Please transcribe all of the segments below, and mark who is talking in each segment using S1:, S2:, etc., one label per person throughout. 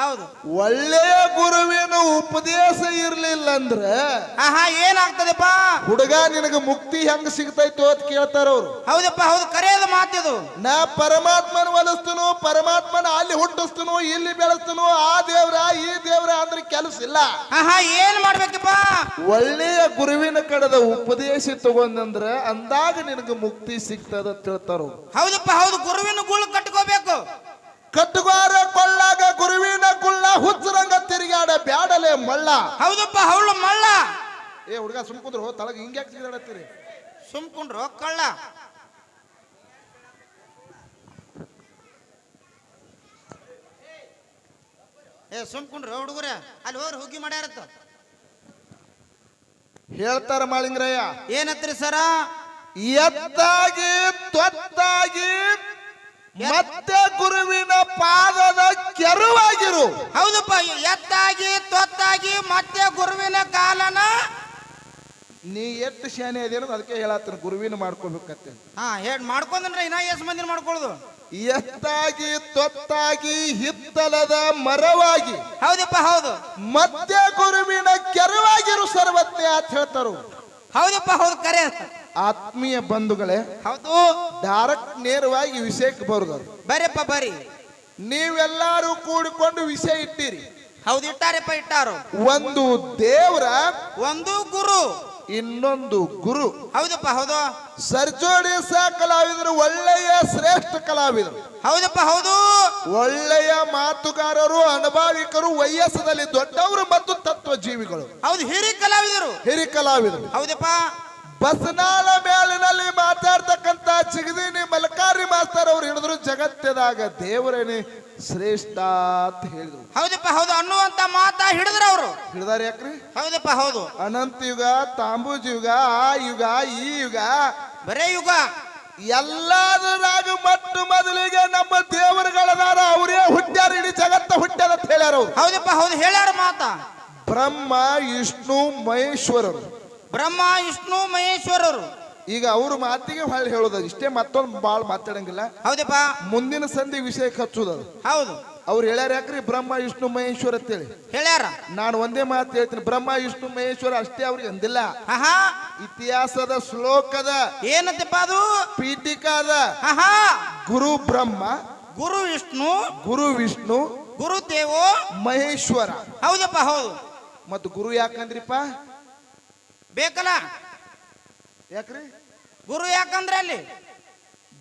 S1: ಹೌದು.
S2: ಒಳ್ಳೆಯ ಗುರುವಿನ ಉಪದೇಶ ಇರ್ಲಿಲ್ಲ ಅಂದ್ರ
S1: ಆಹಾ ಏನಾಗ್ತದಪ್ಪ?
S2: ಹುಡುಗ ನಿನಗ ಮುಕ್ತಿ ಹೆಂಗ್ ಸಿಗ್ತೈತೋ ಅಂತ ಕೇಳ್ತಾರ ಅವ್ರು.
S1: ಹೌದಪ್ಪ ಹೌದು ಕರೆಯದ ಮಾತಿದು.
S2: ನಾ ಪರಮಾತ್ಮನ ಒಲಿಸ್ತನು ಪರಮಾತ್ಮನ ಅಲ್ಲಿ ಹುಟ್ಟಿಸ್ತನು ಇಲ್ಲಿ ಬೆಳೆಸ್ತನು ಆ ದೇವ್ರ ಈ ದೇವ್ರ ಅಂದ್ರೆ ಕೆಲಸ ಇಲ್ಲ.
S1: ಆಹಾ ಏನ್ ಮಾಡ್ಬೇಕಪ್ಪ?
S2: ಒಳ್ಳೆಯ ಗುರುವಿನ ಕಡದ ಉಪದೇಶ ತಗೊಂಡಂದ್ರ ಅಂದಾಗ ನಿನಗ ಮುಕ್ತಿ ಸಿಗ್ತದ ತಿಳ್ತಾರ ಅವ್ರು.
S1: ಹೌದಪ್ಪ ಹೌದು ಗುರುವಿನ ಗುಳು ಕಟ್ಕೋಬೇಕು.
S2: ಕಟ್ಟುಗಾರ ಬ್ಯಾಡಲೆ ಮಳ್ಳ
S1: ಹೌದಪ್ಪ ಹೌಳು ಮಳ್ಳ
S2: ಏ ಹುಡುಗ ಸುಮ್ಕುಂದ್ರು ತಳಗ ಹಿಂಗ್ಯಾಕ್ ಸುಮ್
S1: ಕುಂಡ್ರು ಕಳ್ಳ. ಏ ಸುಮ್ಕೊಂಡ್ರು ಹುಡುಗರ ಅಲ್ಲಿ ಹೋಗ್ರಿ ಹುಗ್ಗಿ ಮಾಡ್ಯಾರತ್ತ
S2: ಹೇಳ್ತಾರ ಮಾಳಿಂಗ್ರಯ್ಯ.
S1: ಏನತ್ರಿ ಸರ?
S2: ಎತ್ತಾಗಿ ತೊತ್ತಾಗಿ ಮತ್ತೆ ಗುರುವಿನ ಪಾದದ ಕೆರುವಾಗಿರು.
S1: ಹೌದಪ್ಪ ಎತ್ತಾಗಿ ತೊತ್ತಾಗಿ ಮತ್ತೆ ಗುರುವಿನ ಕಾಲನ
S2: ನೀ ಎಷ್ಟು ಶಾನೆ ಅದೇನೋ ಅದಕ್ಕೆ ಹೇಳತ್ತೀನಿ ಗುರುವಿನ ಮಾಡ್ಕೋಬೇಕತ್ತೆ
S1: ಹಾ ಹೇಳಿ ಮಾಡ್ಕೊಂಡ್ರೆ ಇನ್ನ ಎಸ್ ಮಂದಿನ ಮಾಡ್ಕೊಳ್ಳೋದು?
S2: ಎತ್ತಾಗಿ ತೊತ್ತಾಗಿ ಹಿತ್ತಲದ ಮರವಾಗಿ.
S1: ಹೌದಪ್ಪ ಹೌದು.
S2: ಮತ್ತೆ ಗುರುವಿನ ಕೆರವಾಗಿರು ಸರ್ವತ್ತೆ ಅಂತ ಹೇಳ್ತಾರು.
S1: ಹೌದಪ್ಪ ಹೌದು ಕರೆ
S2: ಆತ್ಮೀಯ ಬಂಧುಗಳೇ
S1: ಹೌದು.
S2: ಡೈರೆಕ್ಟ್ ನೇರವಾಗಿ ವಿಷಯಕ್ಕೆ ಬರುದು
S1: ಬರೆಯಪ್ಪ ಬರೀ.
S2: ನೀವೆಲ್ಲಾರು ಕೂಡಿಕೊಂಡು ವಿಷಯ ಇಟ್ಟಿರಿ.
S1: ಹೌದು ಇಟ್ಟಾರೆಪ್ಪ ಇಟ್ಟಾರು.
S2: ಒಂದು ದೇವರ
S1: ಒಂದು ಗುರು.
S2: ಇನ್ನೊಂದು ಗುರು.
S1: ಹೌದಪ್ಪ ಹೌದು.
S2: ಸಹ ಕಲಾವಿದರು ಒಳ್ಳೆಯ ಶ್ರೇಷ್ಠ ಕಲಾವಿದರು.
S1: ಹೌದಪ್ಪ ಹೌದು.
S2: ಒಳ್ಳೆಯ ಮಾತುಗಾರರು ಅನುಭಾವಿಕರು ವಯಸ್ಸದಲ್ಲಿ ದೊಡ್ಡವರು ಮತ್ತು ತತ್ವ ಜೀವಿಗಳು
S1: ಹೌದು ಹಿರಿ ಕಲಾವಿದರು.
S2: ಹಿರಿ ಕಲಾವಿದರು.
S1: ಹೌದಪ್ಪ.
S2: ಬಸನಾಳ ಮೇಲಿನಲ್ಲಿ ಮಾತಾಡ್ತಕ್ಕಂತ ಚಿಗದಿನಿ ಮಲಕಾರಿ ಮಾಸ್ತರ್ ಅವ್ರು ಹಿಡಿದ್ರು ಜಗತ್ತದಾಗ ದೇವರೇನೆ ಶ್ರೇಷ್ಠ ಅಂತ ಹೇಳಿದ್ರು.
S1: ಹೌದಪ್ಪ ಹೌದು ಅನ್ನುವಂತ ಮಾತ ಹಿಡಿದ್ರ ಅವರು.
S2: ಹಿಡಿದಾರ ಯಾಕ್ರಿ?
S1: ಹೌದಪ್ಪ ಹೌದು.
S2: ಅನಂತ ಯುಗ ತಾಂಬೂಜ ಯುಗ ಆ ಯುಗ ಈ ಯುಗ
S1: ಬರೇ ಯುಗ.
S2: ಎಲ್ಲದರಾಗ ಮೊಟ್ಟು ಮೊದಲಿಗೆ ನಮ್ಮ ದೇವರುಗಳದಾರ ಅವರೇ ಹುಟ್ಟ್ಯಾರ ಇಡೀ ಜಗತ್ತ ಹುಟ್ಟ್ಯಾರ ಅಂತ ಹೇಳ್ಯಾರ
S1: ಹೌದಪ್ಪ ಹೌದು ಹೇಳ್ಯಾರ ಮಾತ.
S2: ಬ್ರಹ್ಮ ವಿಷ್ಣು ಮಹೇಶ್ವರರು.
S1: ಬ್ರಹ್ಮ ವಿಷ್ಣು ಮಹೇಶ್ವರರು.
S2: ಈಗ ಅವ್ರ ಮಾತಿಗೆ ಹೊಳ್ಳಿ ಹೇಳೋದು ಇಷ್ಟೇ ಮತ್ತೊಂದು ಬಾಳ್ ಮಾತಾಡಂಗಿಲ್ಲ.
S1: ಹೌದಪ್ಪ.
S2: ಮುಂದಿನ ಸಂಧಿ ವಿಷಯಕ್ಕೆ ಹಚ್ಚುದು ಅದು.
S1: ಹೌದು.
S2: ಅವ್ರು ಹೇಳ್ಯಾರ ಯಾಕ್ರಿ? ಬ್ರಹ್ಮ ವಿಷ್ಣು ಮಹೇಶ್ವರ ಅಂತೇಳಿ.
S1: ಹೇಳ್ಯಾರ.
S2: ನಾನು ಒಂದೇ ಮಾತು ಹೇಳ್ತೀನಿ. ಬ್ರಹ್ಮ ವಿಷ್ಣು ಮಹೇಶ್ವರ ಅಷ್ಟೇ ಅವ್ರಿಗೆ ಅಂದಿಲ್ಲ.
S1: ಆಹಾ.
S2: ಇತಿಹಾಸದ ಶ್ಲೋಕದ.
S1: ಏನಂತಪ್ಪ ಅದು?
S2: ಪೀಠಿಕಾದ.
S1: ಆಹಾ.
S2: ಗುರು ಬ್ರಹ್ಮ.
S1: ಗುರು ವಿಷ್ಣು.
S2: ಗುರು ವಿಷ್ಣು.
S1: ಗುರು ದೇವೋ.
S2: ಮಹೇಶ್ವರ.
S1: ಹೌದಪ್ಪ ಹೌದು.
S2: ಮತ್ತು ಗುರು ಯಾಕಂದ್ರಿಪ್ಪ?
S1: ಬೇಕಲ್ಲ?
S2: ಯಾಕ್ರಿ?
S1: ಗುರು ಯಾಕಂದ್ರೆ ಅಲ್ಲಿ?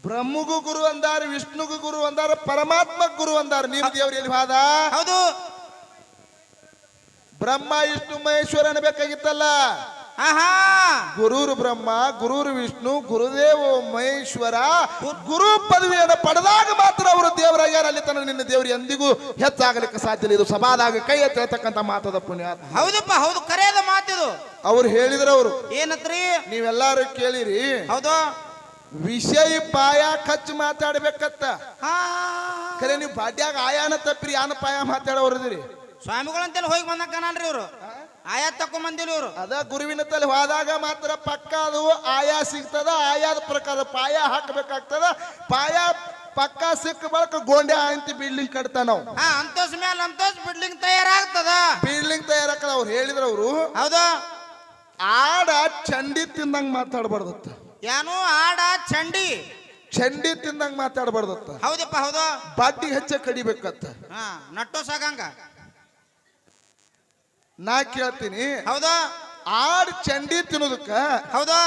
S2: ಬ್ರಹ್ಮಗೂ ಗುರು ಅಂದಾರ ವಿಷ್ಣುಗೂ ಗುರು ಅಂದಾರ ಪರಮಾತ್ಮ ಗುರು ಅಂದಾರ. ನೀವು ದೇವರು ಎಲ್ಲಿ ಹಾದ
S1: ಹೌದು.
S2: ಬ್ರಹ್ಮ ವಿಷ್ಣು ಮಹೇಶ್ವರ ಅನ್ಬೇಕಾಗಿತ್ತಲ್ಲ
S1: ಆಹಾ.
S2: ಗುರುರು ಬ್ರಹ್ಮ ಗುರುರು ವಿಷ್ಣು ಗುರುದೇವ ಮಹೇಶ್ವರ ಗುರು ಪದವಿಯನ್ನು ಪಡೆದಾಗ ಮಾತ್ರ ಅವರು ದೇವರಾಗ್ಯಾರ ಅಲ್ಲಿ ತನಕ ನಿನ್ನ ದೇವರು ಎಂದಿಗೂ ಹೆಚ್ಚಾಗಲಿಕ್ಕೆ ಸಾಧ್ಯ ಇಲ್ಲ. ಇದು ಸಭಾದಾಗ ಕೈ ಎತ್ತಿರತಕ್ಕಂತ ಮಾತದ ಪುಣ್ಯ
S1: ಹೌದಪ್ಪ ಹೌದು ಕರೆಯದ ಮಾತಿದು
S2: ಅವ್ರು ಹೇಳಿದ್ರು ಅವರು.
S1: ಏನತ್ರಿ?
S2: ನೀವೆಲ್ಲಾರು ಕೇಳಿರಿ.
S1: ಹೌದು.
S2: ವಿಷಯ ಪಾಯ ಖರ್ಚು ಮಾತಾಡ್ಬೇಕತ್ತ.
S1: ಹಾ.
S2: ಖರೆ ನೀವು ಬಾಡ್ಯಾಗ ಆಯಾನ ತಪ್ಪಿರಿ ಯಾನ ಪಾಯ ಮಾತಾಡೋರಿದ್ರಿ
S1: ಸ್ವಾಮಿಗಳಂತೆಲ್ಲ ಹೋಗಿ ಬಂದಕ್ಕ ನಾನ್ರಿ ಇವರು. ಆಯಾ ತಕೊಂಬಂದಿಲ್ಲ ಇವರು.
S2: ಅದ ಗುರುವಿನ ತಲೆ ಹೋದಾಗ ಮಾತ್ರ ಪಕ್ಕ ಅದು ಆಯಾ ಸಿಗ್ತದ ಆಯಾದ ಪ್ರಕಾರ ಪಾಯ ಹಾಕಬೇಕಾಗ್ತದ. ಪಾಯ ಪಕ್ಕ ಸಿಕ್ಕ ಬಳಕ ಗೋಂಡೆ ಆಯಂತಿ ಬಿಲ್ಡಿಂಗ್ ಕಟ್ತಾ ನಾವು
S1: ಹಾ ಅಂತೋಸ್ ಮೇಲೆ ಅಂತೋಸ್ ಬಿಡ್ಲಿಂಗ್ ತಯಾರಾಗ್ತದ.
S2: ಬಿಲ್ಡಿಂಗ್ ತಯಾರಾಗ ಅವ್ರು ಹೇಳಿದ್ರ ಅವರು.
S1: ಹೌದು.
S2: ಆಡ ಚಂಡಿ ತಿಂದಂಗ್ ಮಾತಾಡಬಾರ್ದತ್ತ.
S1: ಏನು ಆಡ ಚಂಡಿ.
S2: ಚಂಡಿ ತಿಂದಂಗ್ ಮಾತಾಡಬಾರ್ದತ್ತ.
S1: ಹೌದಪ್ಪ ಹೌದು.
S2: ಬಾಟಿ ಹೆಚ್ಚ ಕಡಿಬೇಕತ್ತ.
S1: ಹಾ ನಟ್ಟೋ ಸಾಗಂಗ
S2: ನಾ ಕೇಳ್ತೀನಿ.
S1: ಹೌದಾ?
S2: ಆಡ್ ಚಂಡಿ ತಿನ್ನೋದಕ್ಕ
S1: ಹೌದಾ?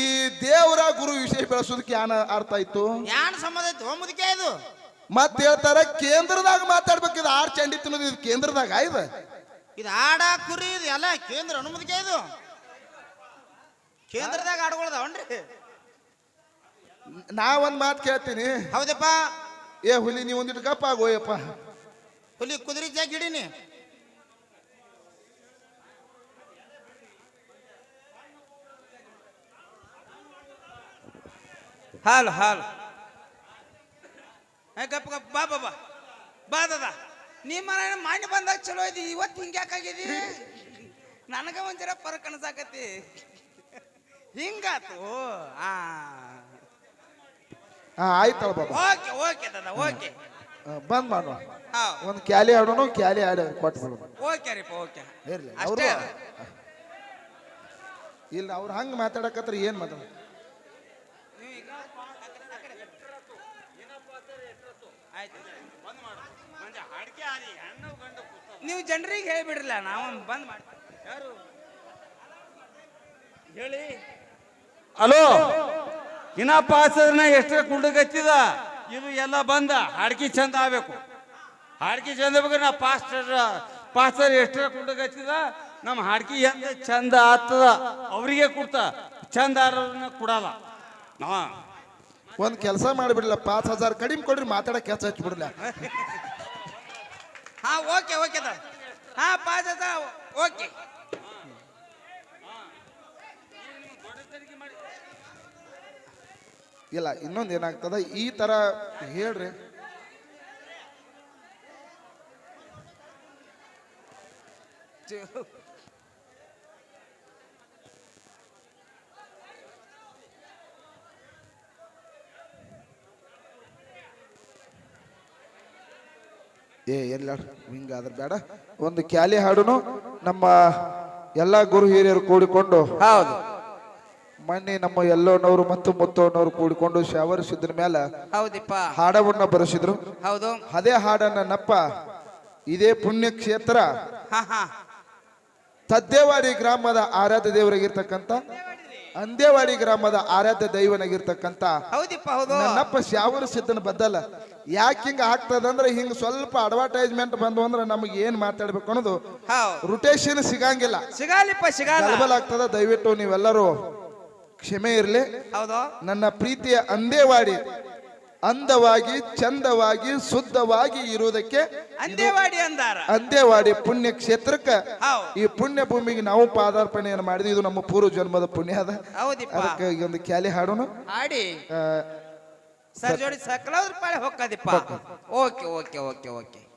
S2: ಈ ದೇವರ ಗುರು ವಿಷಯ ಬೆಳೆಸೋದಕ್ಕೆ ಯಾನ ಅರ್ಥ ಆಯ್ತು?
S1: ಯಾನ್ ಸಂಬಂಧ ಐತಿ ಮುದಕ್ಕೆ ಮುದುಕೆ ಇದು.
S2: ಮತ್ತೆ ಹೇಳ್ತಾರ ಕೇಂದ್ರದಾಗ ಇದು ಆರ್ ಚಂಡಿ ತಿನ್ನೋದು ಇದು ಕೇಂದ್ರದಾಗ ಇದು
S1: ಇದು ಆಡ ಕುರಿ ಇದು ಎಲ್ಲ ಕೇಂದ್ರ ಅನುಮತಿಗೆ ಇದು. ಕೇಂದ್ರದಾಗ ಆಡ್ಕೊಳ್ದಾವನ್ರಿ
S2: ನಾ ಒಂದ್ ಮಾತು ಕೇಳ್ತೀನಿ.
S1: ಹೌದಪ್ಪ.
S2: ಏ ಹುಲಿ ನೀ ಒಂದಿಟ್ಟು ಗಪ್ಪ ಆಗೋಯಪ್ಪ
S1: ಹುಲಿ ಕುದುರೆ ಜಾಗ ಹಿಡೀನಿ. ಹಾಲು ಹಾಲು. ಗಪ್ ಗಪ್ ಬಾ ಬಾ ಬಾ. ದಾದ. ನೀ ಮನೆ ಮಾನ್ಯ ಬಂದಾಗ ಚಲೋ ಇದಿ ಇವತ್ತು ಹಿಂಗ್ಯಾಕಾಗಿದಿ ನನಗೆ ಒಂಥರ ಫರಕ್ ಅನ್ಸಾಕತಿ ಹಿಂಗಾತು. ಆ.
S2: ಹಾ ಆಯ್ತಳ ಬಾಬಾ.
S1: ಓಕೆ ಓಕೆ ದಾದ ಓಕೆ.
S2: ಬಂದ್ ಮಾಡುವ. ಒಂದು ಕ್ಯಾಲಿ ಆಡೋಣ ಕ್ಯಾಲಿ ಆಡ ಕೊಟ್ಟು
S1: ಓಕೆ ರೀಪ ಓಕೆ.
S2: ಇರ್ಲಿ ಅವರು ಇಲ್ಲ ಅವ್ರು ಹಂಗೆ ಮಾತಾಡಕತ್ರ ಏನು ಮಾತಾಡ
S1: ನೀವು ಜನರಿಗೆ ಹೇಳ್ಬಿಡ್ರಲ್ಲ ನಾವು ಬಂದ್ ಮಾಡ್ತೀವಿ ಯಾರು? ಹೇಳಿ.
S3: ಹಲೋ? ಇನ್ನ ಪಾಸರ್ನ ಎಷ್ಟೇ ಕುಂಡಗತ್ತಿದ ಇದು ಎಲ್ಲ ಬಂದ. ಹಾಡ್ಕಿ ಚಂದ ಆಗ್ಬೇಕು. ಹಾಡ್ಕಿ ಚಂದ ಆಗ್ಬೇಕು. ನಾ ಪಾಸ್ಟರ್ ಪಾಸ್ಟರ್ ಎಷ್ಟೇ ಕುಂಡಗತ್ತಿದ ನಮ್ಮ ಹಾಡ್ಕಿ ಎಂದ ಚಂದ ಆಗ್ತದ? ಅವರಿಗೆ ಕೊಡ್ತ. ಚಂದ ಆರೋರ್ನ ಕೊಡಲ್ಲ. ನಾ
S2: ಒಂದು ಕೆಲಸ ಮಾಡಿಬಿಡಲ್ಲ ಪಾಚ್ ಹಜಾರ್ ಕಡಿಮೆ ಕೊಡ್ರಿ ಮಾತಾಡಕ್ಕೆ ಕೆಲಸ ಹಚ್ಬಿಡ್ಲ
S1: ಹಾ ಓಕೆ ಓಕೆ ದ ಹಾ ಪಾಸ್ ಅದ ಓಕೆ.
S2: ಇಲ್ಲ ಇನ್ನೊಂದು ಏನಾಗ್ತದ? ಈ ತರ ಹೇಳ್ರಿ. ಏ ಎಲ್ಲ ಹಿಂಗಾದ್ರೆ ಬೇಡ. ಒಂದು ಕ್ಯಾಲಿ ಹಾಡುನು ನಮ್ಮ ಎಲ್ಲ ಗುರು ಹಿರಿಯರು ಕೂಡಿಕೊಂಡು
S1: ಹೌದು.
S2: ಮನ್ನಿ ನಮ್ಮ ಎಲ್ಲೋನವರು ಮತ್ತು ಮುತ್ತೋನವರು ಕೂಡಿಕೊಂಡು ಶಾವರಿಸಿದ್ರ ಮೇಲೆ
S1: ಹೌದಿಪ್ಪ.
S2: ಹಾಡವನ್ನ ಬರೆಸಿದ್ರು.
S1: ಹೌದು.
S2: ಅದೇ ಹಾಡನ್ನ ನಪ್ಪ. ಇದೇ ಪುಣ್ಯಕ್ಷೇತ್ರ. ತದ್ದೇವಾಡಿ ಗ್ರಾಮದ ಆರಾಧ್ಯ ದೇವರಾಗಿರ್ತಕ್ಕಂಥ ಅಂದೇವಾಡಿ ಗ್ರಾಮದ ಆರಾಧ್ಯ ದೈವನಾಗಿರ್ತಕ್ಕಂತ
S1: ಹೌದಿಪ್ಪ ಹೌದು.
S2: ನನ್ನಪ್ಪ ಶಾವರ ಸಿದ್ದನ ಬದ್ದಲ್ಲ. ಯಾಕೆ ಹಿಂಗ ಆಗ್ತದಂದ್ರೆ ಹಿಂಗ ಸ್ವಲ್ಪ ಅಡ್ವರ್ಟೈಸ್ಮೆಂಟ್ ಬಂದು ಅಂದ್ರೆ ನಮಗೆ ಏನ್ ಮಾತಾಡ್ಬೇಕು ಅನ್ನೋದು ರೊಟೇಷನ್ ಸಿಗಂಗಿಲ್ಲ.
S1: ಸಿಗಾಲಿಪ್ಪ
S2: ಸಿಗಲ್ಲ ಆಗ್ತದ ದಯವಿಟ್ಟು ನೀವೆಲ್ಲರೂ ಕ್ಷಮೆ ಇರಲಿ.
S1: ಹೌದು.
S2: ನನ್ನ ಪ್ರೀತಿಯ ಅಂದೇವಾಡಿ ಅಂದವಾಗಿ ಚಂದವಾಗಿ ಶುದ್ಧವಾಗಿ ಇರುವುದಕ್ಕೆ
S1: ಅಂದೇವಾಡಿ ಅಂದಾರ.
S2: ಅಂದೇವಾಡಿ ಪುಣ್ಯ ಕ್ಷೇತ್ರಕ್ಕ ಈ ಪುಣ್ಯ ಭೂಮಿಗೆ ನಾವು ಪಾದಾರ್ಪಣೆಯನ್ನು ಮಾಡಿದ್ವಿ. ಇದು ನಮ್ಮ ಪೂರ್ವ ಜನ್ಮದ ಪುಣ್ಯ ಅದ. ಅದಕ್ಕೆ ಈಗ ಒಂದು ಕ್ಯಾಲಿ ಹಾಡೋಣ. ಹಾಡಿ.
S1: ಸರ್ ಜೋಡಿ ಸಕಲ ಪಾಳೆ ಹೋಗ್ಕದಿಪ್ಪ ಓಕೆ ಓಕೆ ಓಕೆ ಓಕೆ.